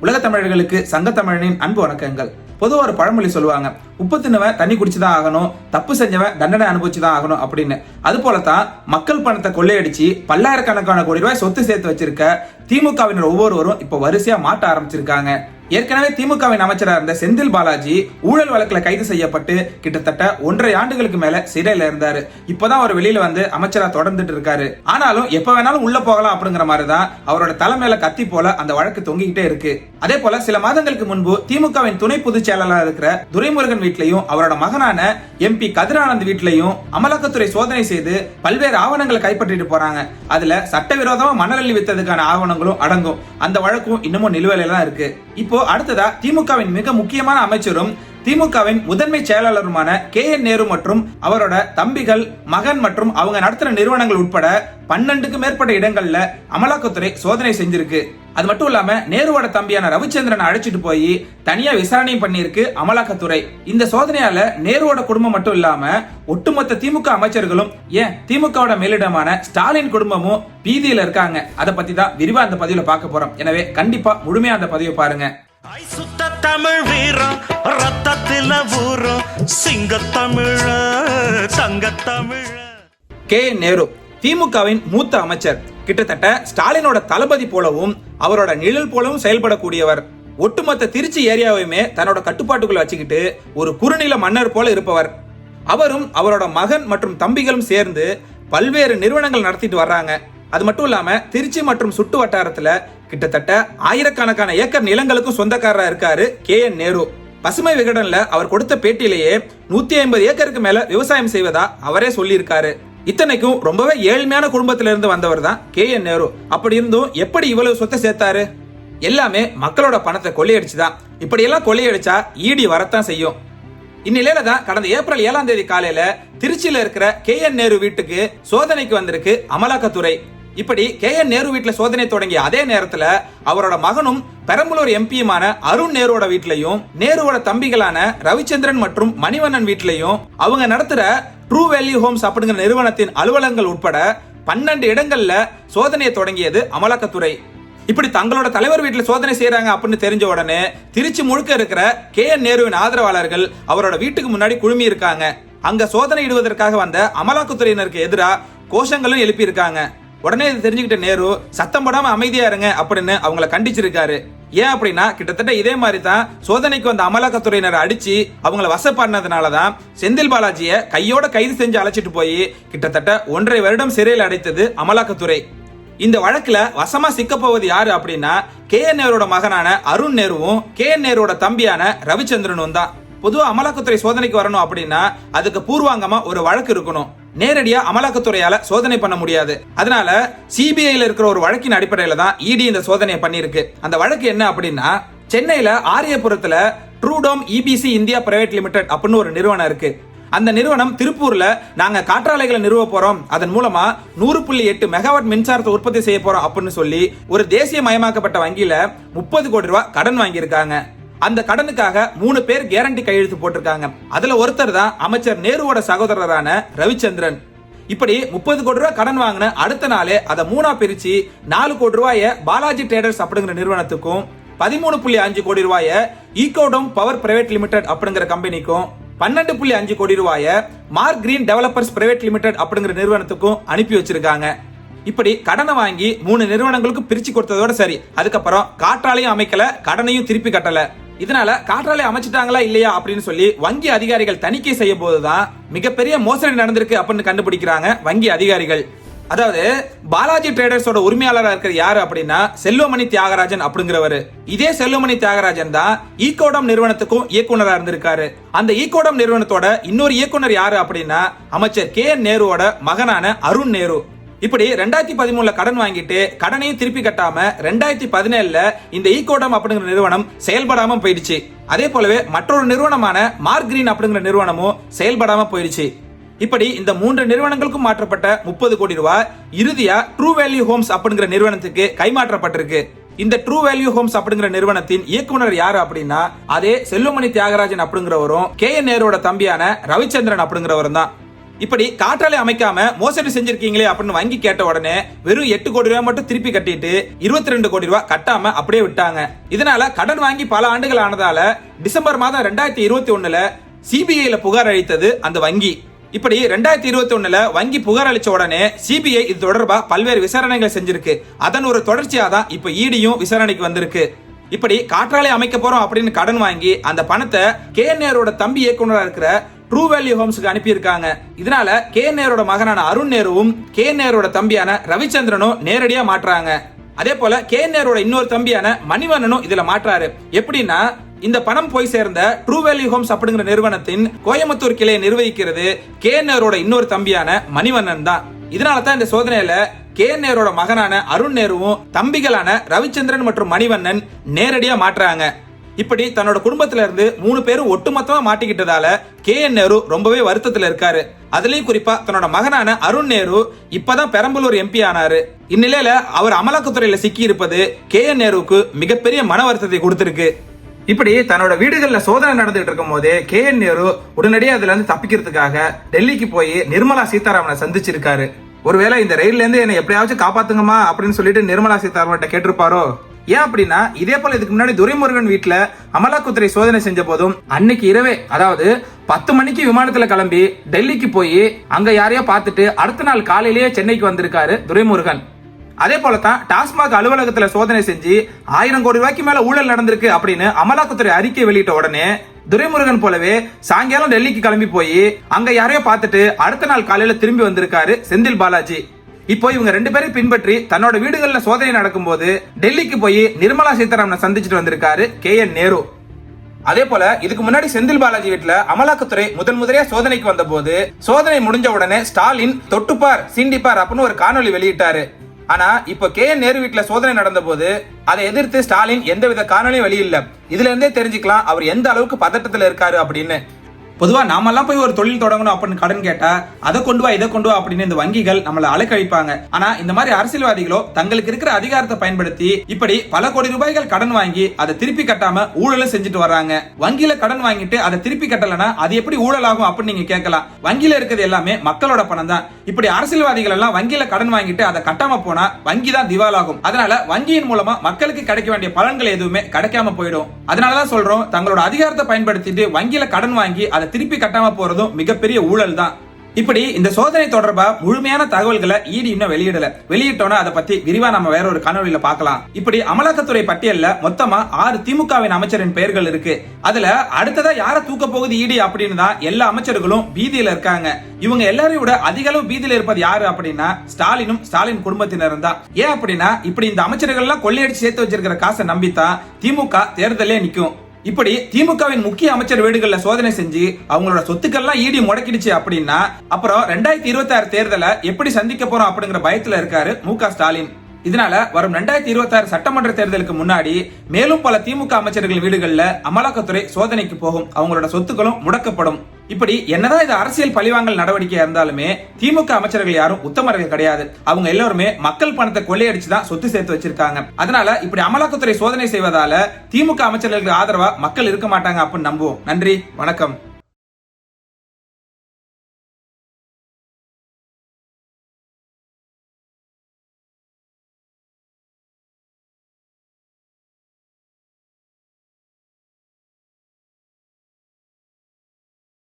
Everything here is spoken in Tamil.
உலக தமிழர்களுக்கு சங்க தமிழனின் அன்பு வணக்கங்கள். பொதுவாக ஒரு பழமொழி சொல்லுவாங்க உப்பு தின்னவன் தண்ணி குடிச்சுதான் ஆகணும் தப்பு செஞ்சவன் தண்டனை அனுபவிச்சுதான் ஆகணும் அப்படின்னு. அது போலதான் மக்கள் பணத்தை கொள்ளையடிச்சு பல்லாயிரக்கணக்கான கோடி ரூபாய் சொத்து சேர்த்து வச்சிருக்க திமுகவினர் ஒவ்வொருவரும் இப்ப வரிசையா மாட்ட ஆரம்பிச்சிருக்காங்க. ஏற்கனவே திமுகவின் அமைச்சராக இருந்த செந்தில் பாலாஜி ஊழல் வழக்கில் கைது செய்யப்பட்டு கிட்டத்தட்ட ஒன்றரை ஆண்டுகளுக்கு மேல சிறையில இருந்தாரு. இப்பதான் அவர் வெளியில வந்து அமைச்சரா தொடர்ந்துட்டு இருக்காரு. ஆனாலும் எப்ப வேணாலும் உள்ள போகலாம் அப்படிங்கிற மாதிரி தான் அவரோட தலைமையில கத்தி போல அந்த வழக்கு தொங்கிக்கிட்டே இருக்கு. அதே போல சில மாதங்களுக்கு முன்பு திமுகவின் துணை பொதுச் செயலாளராக இருக்கிற துரைமுருகன் வீட்லயும் அவரோட மகனான எம்பி கதிரானந்த் வீட்லயும் அமலாக்கத்துறை சோதனை செய்து பல்வேறு ஆவணங்களை கைப்பற்றிட்டு போறாங்க. அதுல சட்டவிரோதமா மணலள்ளி வித்ததுக்கான ஆவணங்களும் அடங்கும். அந்த வழக்கும் இன்னமும் நிலுவையில தான் இருக்கு. இப்போ அடுத்ததா திமுகவின் மிக முக்கியமான அமைச்சரும் திமுகவின் முதன்மை செயலாளருமான கே என் நேரு மற்றும் அவரோட தம்பிகள் மகன் மற்றும் அவங்க நடத்துற நிறுவனங்கள் உட்பட பன்னெண்டுக்கு மேற்பட்ட இடங்கள்ல அமலாக்கத்துறை சோதனை செஞ்சிருக்கு. அது மட்டும் இல்லாம நேருவோட தம்பியான ரவிச்சந்திரன் அழைச்சிட்டு போய் தனியா விசாரணையும் பண்ணியிருக்கு அமலாக்கத்துறை. இந்த சோதனையால நேருவோட குடும்பம் மட்டும் இல்லாம ஒட்டுமொத்த திமுக அமைச்சர்களும் ஏன் திமுகவோட மேலிடமான ஸ்டாலின் குடும்பமும் பீதியில இருக்காங்க. அதை பத்தி தான் விரிவா அந்த பதிவுல பார்க்க போறோம். எனவே கண்டிப்பா முழுமையா அந்த பதிவை பாருங்க. ஐ சுத்த தமிழ் வீரம் ரத்தத்தில ஊரம் சிங்க தமிழ தங்க தமிழ கே. நேரு திமுகவின் மூத்த அமைச்சர். கிட்டத்தட்ட ஸ்டாலினோட தளபதி போலவும் அவரோட நிழல் போலவும் செயல்படக்கூடியவர். ஒட்டுமொத்த திருச்சி ஏரியாவையுமே தன்னோட கட்டுப்பாட்டுக்குள்ள வச்சுக்கிட்டு ஒரு குறுநில மன்னர் போல இருப்பவர். அவரும் அவரோட மகன் மற்றும் தம்பிகளும் சேர்ந்து பல்வேறு நிறுவனங்கள் நடத்திட்டு வர்றாங்க. அது மட்டும் இல்லாம திருச்சி மற்றும் சுட்டு வட்டாரத்துல கிட்டத்தட்ட ஆயிரக்கணக்கான ஏக்கர் நிலங்களுக்கும் சொந்தக்காரரா இருக்காரு கே என் நேரு. பசுமை விகடன்ல அவர் கொடுத்த பேட்டியிலேயே நூத்தி ஐம்பது ஏக்கருக்கு மேல விவசாயம் செய்வதா அவரே சொல்லியிருக்காரு. இத்தனைக்கும் ரொம்பவே ஏழ்மையான குடும்பத்தில இருந்து வந்தவர் தான் கே என் நேரு. அப்படி இருந்தும் எப்படி இவ்வளவு சொத்தை சேர்த்தாரு? எல்லாமே மக்களோட பணத்தை கொள்ளையடிச்சுதான் இப்படி எல்லாம் கொள்ளையடிச்சா ஈடி வரத்தான் செய்யும். இந்நிலையில தான் கடந்த ஏப்ரல் ஏழாம் தேதி காலையில திருச்சியில இருக்கிற கே என் நேரு வீட்டுக்கு சோதனைக்கு வந்திருக்கு அமலாக்கத்துறை. இப்படி கே என் நேரு வீட்டில் சோதனை தொடங்கிய அதே நேரத்தில் அவரோட மகனும் பெரம்பலூர் எம்பியுமான அருண் நேருவோட வீட்லயும் நேருவோட தம்பிகளான ரவிச்சந்திரன் மற்றும் மணிவண்ணன் வீட்டிலையும் அவங்க நடத்துற ட்ரூ வேல்யூ ஹோம்ஸ் அப்படிங்கிற நிறுவனத்தின் அலுவலகங்கள் உட்பட பன்னெண்டு இடங்கள்ல சோதனையை தொடங்கியது அமலாக்கத்துறை. இப்படி தங்களோட தலைவர் வீட்டில் சோதனை செய்யறாங்க அப்படின்னு தெரிஞ்ச உடனே திருச்சி முழுக்க இருக்கிற கே என் நேருவின் ஆதரவாளர்கள் அவரோட வீட்டுக்கு முன்னாடி குழுமி இருக்காங்க. அங்க சோதனை இடுவதற்காக வந்த அமலாக்கத்துறையினருக்கு எதிராக கோஷங்களும் எழுப்பியிருக்காங்க. உடனே இது தெரிஞ்சுக்கிட்ட நேரு சத்தம் போடாம அமைதியா இருங்க அப்படின்னு அவங்கள கண்டிச்சிருக்காரு. ஏன் அப்படின்னா கிட்டத்தட்ட இதே மாதிரி தான் சோதனைக்கு வந்த அமலாக்கத்துறையினர் அடிச்சு அவங்கள வசப்பாடினதுனால தான் செந்தில் பாலாஜியை கையோட கைது செஞ்சு அழைச்சிட்டு போய் கிட்டத்தட்ட ஒன்றரை வருடம் சிறையில் அடைத்தது அமலாக்கத்துறை. இந்த வழக்குல வசமா சிக்க போவது யாரு அப்படின்னா கே. என். நேருவோட மகனான அருண் நேருவும் கே. என். நேருவோட தம்பியான ரவிச்சந்திரனும் தான். பொதுவாக அமலாக்கத்துறை சோதனைக்கு வரணும் அப்படின்னா அதுக்கு பூர்வாங்கமா ஒரு வழக்கு இருக்கணும். நேரடியா அமலாக்கத்துறையால சோதனை பண்ண முடியாது. அதனால சிபிஐல இருக்கிற ஒரு வழக்கின் அடிப்படையில தான் இடி இந்த சோதனையை பண்ணியிருக்கு. அந்த வழக்கு என்ன அப்படின்னா சென்னையில ஆரியபுரத்துல Trudom EPC India private limited அப்படின்னு ஒரு நிறுவனம் இருக்கு. அந்த நிறுவனம் திருப்பூர்ல நாங்க காற்றாலைகளை நிறுவ போறோம். அதன் மூலமா நூறு புள்ளி எட்டு மெகாவாட் மின்சாரத்தை உற்பத்தி செய்ய போறோம் அப்படின்னு சொல்லி ஒரு தேசிய மயமாக்கப்பட்ட வங்கியில முப்பது கோடி ரூபாய் கடன் வாங்கியிருக்காங்க. அந்த கடனுக்காக மூணு பேர் கேரண்டி கையெழுத்து போட்டிருக்காங்க. அதுல ஒருத்தர் தான் அமைச்சர் நேருவோட சகோதரரான ரவிச்சந்திரன். இப்படி முப்பது கோடி ரூபாய் கடன் வாங்கின அடுத்த நாளே அதை மூணா பிரிச்சு நாலு கோடி ரூபாய பாலாஜி ட்ரேடர்ஸ் அப்படிங்கிற நிறுவனத்துக்கும் பதிமூணு புள்ளி அஞ்சு கோடி ரூபாய ஈகோடோம் பவர் பிரைவேட் லிமிடெட் அப்படிங்கிற கம்பெனிக்கும் பன்னெண்டு புள்ளி அஞ்சு கோடி ரூபாய Mark Green developers private limited அப்படிங்கிற நிறுவனத்துக்கும் அனுப்பி வச்சிருக்காங்க. இப்படி கடனை வாங்கி மூணு நிறுவனங்களுக்கு பிரிச்சு கொடுத்ததோட சரி. அதுக்கப்புறம் காற்றாலையும் அமைக்கல கடனையும் திருப்பி கட்டல. இதனால காற்றாலை அமைச்சிட்டாங்களா இல்லையா அப்படின்னு சொல்லி வங்கி அதிகாரிகள் தணிக்கை செய்ய போதுதான் மிகப்பெரிய மோசடி நடந்திருக்கு அப்படின்னு கண்டுபிடிக்கிறாங்க வங்கி அதிகாரிகள். அதாவது பாலாஜி ட்ரேடர்ஸோட உரிமையாளராக இருக்கிற யாரு அப்படின்னா செல்வமணி தியாகராஜன் அப்படிங்கிறவர். இதே செல்வமணி தியாகராஜன் தான் ஈகோடம் நிறுவனத்துக்கும் இயக்குனராக இருந்திருக்காரு. அந்த ஈகோடம் நிறுவனத்தோட இன்னொரு இயக்குனர் யாரு அப்படின்னா அமைச்சர் கே என் நேருவோட மகனான அருண் நேரு. இப்படி ரெண்டாயிரத்தி பதிமூணுல கடன் வாங்கிட்டு கடனையும் திருப்பி கட்டாம ரெண்டாயிரத்தி பதினேழுல இந்த ஈகோடம் அப்படிங்கிற நிறுவனம் செயல்படாம போயிடுச்சு. அதே போலவே மற்றொரு நிறுவனமான மார்க் கிரீன் அப்படிங்கிற நிறுவனமும் செயல்படாம போயிடுச்சு. இப்படி இந்த மூன்று நிறுவனங்களுக்கும் மாற்றப்பட்ட முப்பது கோடி ரூபாய் இறுதியா ட்ரூ வேல்யூ ஹோம்ஸ் அப்படிங்கிற நிறுவனத்துக்கு கைமாற்றப்பட்டிருக்கு. இந்த ட்ரூ வேல்யூ ஹோம்ஸ் அப்படிங்கிற நிறுவனத்தின் இயக்குனர் யாரு அப்படின்னா அதே செல்வமணி தியாகராஜன் அப்படிங்கிறவரும் கே என் நேருவோட தம்பியான ரவிச்சந்திரன் அப்படிங்கிறவரும் தான் இப்படி காற்றாலை அமைக்காம மோசடி செஞ்சிருக்கீங்களே அப்படின்னு வங்கி கேட்ட உடனே வெறும் எட்டு கோடி ரூபாய் மட்டும் திருப்பி கட்டிட்டு இருபத்தி ரெண்டு கோடி ரூபாய் கட்டாம அப்படியே விட்டாங்க. இதனால கடன் வாங்கி பல ஆண்டுகள் ஆனதால டிசம்பர் மாதம் ரெண்டாயிரத்தி இருபத்தி ஒண்ணுல சிபிஐல புகார் அளித்தது அந்த வங்கி. இப்படி ரெண்டாயிரத்தி இருபத்தி ஒண்ணுல வங்கி புகார் அளிச்ச உடனே சிபிஐ இது தொடர்பா பல்வேறு விசாரணைகள் செஞ்சிருக்கு. அதன் ஒரு தொடர்ச்சியா தான் இப்ப ஈடியும் விசாரணைக்கு வந்திருக்கு. இப்படி காற்றாலை அமைக்க போறோம் அப்படின்னு கடன் வாங்கி அந்த பணத்தை கே நேரோட தம்பி இயக்குனரா இருக்கிற ட்ரூ வேல்யூ ஹோம்ஸ்க்கு அனுப்பியிருக்காங்க. இதனால கே நேரோட மகனான அருண் நேருவும் கே நேரோட தம்பியான ரவிச்சந்திரனும் நேரடியா மாட்டுறாங்க அதே போல கே நேரோட இன்னொரு தம்பியான மணிவண்ணனும் இதுல மாற்றாரு. எப்படின்னா இந்த பணம் போய் சேர்ந்த ட்ரூ வேல்யூ ஹோம்ஸ் அப்படிங்கிற நிறுவனத்தின் கோயம்புத்தூர் கிளையை நிர்வகிக்கிறது கே நேரோட இன்னொரு தம்பியான மணிவண்ணன் தான். இதனால தான் இந்த சோதனையில கே நேரோட மகனான அருண் நேருவும் தம்பிகளான ரவிச்சந்திரன் மற்றும் மணிவண்ணன் நேரடியா மாட்டுறாங்க இப்படி தன்னோட குடும்பத்துல இருந்து மூணு பேரும் ஒட்டுமொத்தமா மாட்டிக்கிட்டதால கே என் நேரு ரொம்பவே வருத்தத்துல இருக்காரு. அதுலயும் குறிப்பா தன்னோட மகனான அருண் நேரு இப்பதான் பெரம்பலூர் எம்பி ஆனாரு. இந்நிலையில அவர் அமலாக்கத்துறையில சிக்கி இருப்பது கே என் நேருவுக்கு மிகப்பெரிய மன வருத்தத்தை கொடுத்திருக்கு. இப்படி தன்னோட வீடுகளில் சோதனை நடந்துகிட்டு இருக்கும் போதே கே என் நேரு உடனடியாக அதுல இருந்து தப்பிக்கிறதுக்காக டெல்லிக்கு போய் நிர்மலா சீதாராமனை சந்திச்சிருக்காரு. ஒருவேளை இந்த ரயில்ல இருந்து என்னை எப்படியாச்சும் காப்பாத்துங்கம்மா அப்படின்னு சொல்லிட்டு நிர்மலா சீதாராமன் கேட்டிருப்பாரோ? ஏன் அப்படின்னா இதே போல இதுக்கு முன்னாடி துரைமுருகன் வீட்டுல அமலாக்குத்துறை சோதனை செஞ்ச போதும் அன்னைக்கு இரவே அதாவது பத்து மணிக்கு விமானத்துல கிளம்பி டெல்லிக்கு போய் அங்க யாரையோ பார்த்துட்டு அடுத்த நாள் காலையிலேயே சென்னைக்கு வந்திருக்காரு துரைமுருகன். அதே போல தான் டாஸ்மாக் அலுவலகத்துல சோதனை செஞ்சு ஆயிரம் கோடி ரூபாய்க்கு மேல ஊழல் நடந்திருக்கு அப்படின்னு அமலாக்கத்துறை அறிக்கை வெளியிட்ட உடனே துரைமுருகன் போலவே சாயங்காலம் டெல்லிக்கு கிளம்பி போய் அங்க யாரையோ பார்த்துட்டு அடுத்த நாள் காலையில திரும்பி வந்திருக்காரு செந்தில் பாலாஜி. இப்போ இவங்க ரெண்டு பேரையும் பின்பற்றி தன்னோட வீடுகளில் சோதனை நடக்கும்போது டெல்லிக்கு போய் நிர்மலா சீதாராமனை சந்திச்சுட்டு வந்திருக்காரு கே என் நேரு. அதே போல இதுக்கு முன்னாடி செந்தில் பாலாஜி வீட்டுல அமலாக்கத்துறை முதன் முதலியா சோதனைக்கு வந்தபோது சோதனை முடிஞ்ச உடனே ஸ்டாலின் தொட்டுப்பார் சீண்டிப்பார் அப்படின்னு ஒரு காணொலி வெளியிட்டாரு. ஆனா இப்ப கே என் நேரு வீட்டுல சோதனை நடந்த போது அதை எதிர்த்து ஸ்டாலின் எந்தவித காணொலியும் வெளியில்ல. இதுல இருந்தே தெரிஞ்சுக்கலாம் அவர் எந்த அளவுக்கு பதட்டத்துல இருக்காரு அப்படின்னு. பொதுவாக நாமெல்லாம் போய் ஒரு தொழில் தொடங்கணும் அப்படின்னு கடன் கேட்டா அதை கொண்டு வா இதை கொண்டு வா அப்படின்னு இந்த வங்கிகள் நம்மளை அலைக்கழிப்பாங்க. ஆனா இந்த மாதிரி அரசியல்வாதிகளோ தங்களுக்கு இருக்கிற அதிகாரத்தை பயன்படுத்தி இப்படி பல கோடி ரூபாய்கள் கடன் வாங்கி அதை திருப்பி கட்டாம ஊழலும் செஞ்சுட்டு வர்றாங்க. வங்கியில கடன் வாங்கிட்டு அதை திருப்பி கட்டலனா அது எப்படி ஊழல் ஆகும் அப்படின்னு நீங்க கேட்கலாம். வங்கியில இருக்கிறது எல்லாமே மக்களோட பணம் தான். இப்படி அரசியல்வாதிகள் எல்லாம் வங்கியில கடன் வாங்கிட்டு அதை கட்டாம போனா வங்கி தான் திவாலாகும். அதனால வங்கியின் மூலமா மக்களுக்கு கிடைக்க வேண்டிய பலன்கள் எதுவுமே கிடைக்காம போயிடும். அதனாலதான் சொல்றோம் தங்களோட அதிகாரத்தை பயன்படுத்திட்டு வங்கியில கடன் வாங்கி அதை திருப்பி கட்டாம போறதும் மிகப்பெரிய ஊழல் தான் இப்படி இந்த சோதனை தொடர்பா முழுமையான தகவல்களை ஈடி இன்னும் வெளியிடல. வெளியிட்டோம்னா அதை பத்தி விரிவா நம்ம வேற ஒரு காணொலியில பார்க்கலாம். இப்படி அமலாக்கத்துறை பட்டியல்ல மொத்தமா ஆறு திமுகவின் அமைச்சரின் பெயர்கள் இருக்கு. அதுல அடுத்ததா யார தூக்க போகுது ஈடி அப்படின்னு தான் எல்லா அமைச்சர்களும் பீதியில இருக்காங்க. இவங்க எல்லாரையும் விட அதிக அளவு பீதியில இருப்பது யாரு அப்படின்னா ஸ்டாலினும் ஸ்டாலின் குடும்பத்தினரும் தான். ஏன் அப்படின்னா இப்படி இந்த அமைச்சர்கள் எல்லாம் கொள்ளையடிச்சு சேர்த்து வச்சிருக்கிற காசை நம்பித்தான் திமுக தேர்தலே நிக்கும். இப்படி திமுகவின் முக்கிய அமைச்சர் வீடுகள்ல சோதனை செஞ்சு அவங்களோட சொத்துக்கள்லாம் ஈடி முடக்கிடுச்சு அப்படின்னா அப்புறம் ரெண்டாயிரத்தி இருபத்தி ஆறு தேர்தலை எப்படி சந்திக்க போறோம் அப்படிங்கிற பயத்துல இருக்காரு மு ஸ்டாலின். இதனால வரும் ரெண்டாயிரத்தி இருபத்தி ஆறு சட்டமன்ற தேர்தலுக்கு முன்னாடி மேலும் பல திமுக அமைச்சர்கள் வீடுகள்ல அமலாக்கத்துறை சோதனைக்கு போகும். அவங்களோட சொத்துக்களும் முடக்கப்படும். இப்படி என்னதான் இது அரசியல் பழிவாங்கல் நடவடிக்கையா இருந்தாலுமே திமுக அமைச்சர்கள் யாரும் உத்தமர்கள் கிடையாது. அவங்க எல்லாருமே மக்கள் பணத்தை கொள்ளையடிச்சு தான் சொத்து சேர்த்து வச்சிருக்காங்க. அதனால இப்படி அமலாக்கத்துறை சோதனை செய்வதால திமுக அமைச்சர்களுக்கு ஆதரவா மக்கள் இருக்க மாட்டாங்க அப்படின்னு நம்புவோம். நன்றி வணக்கம்.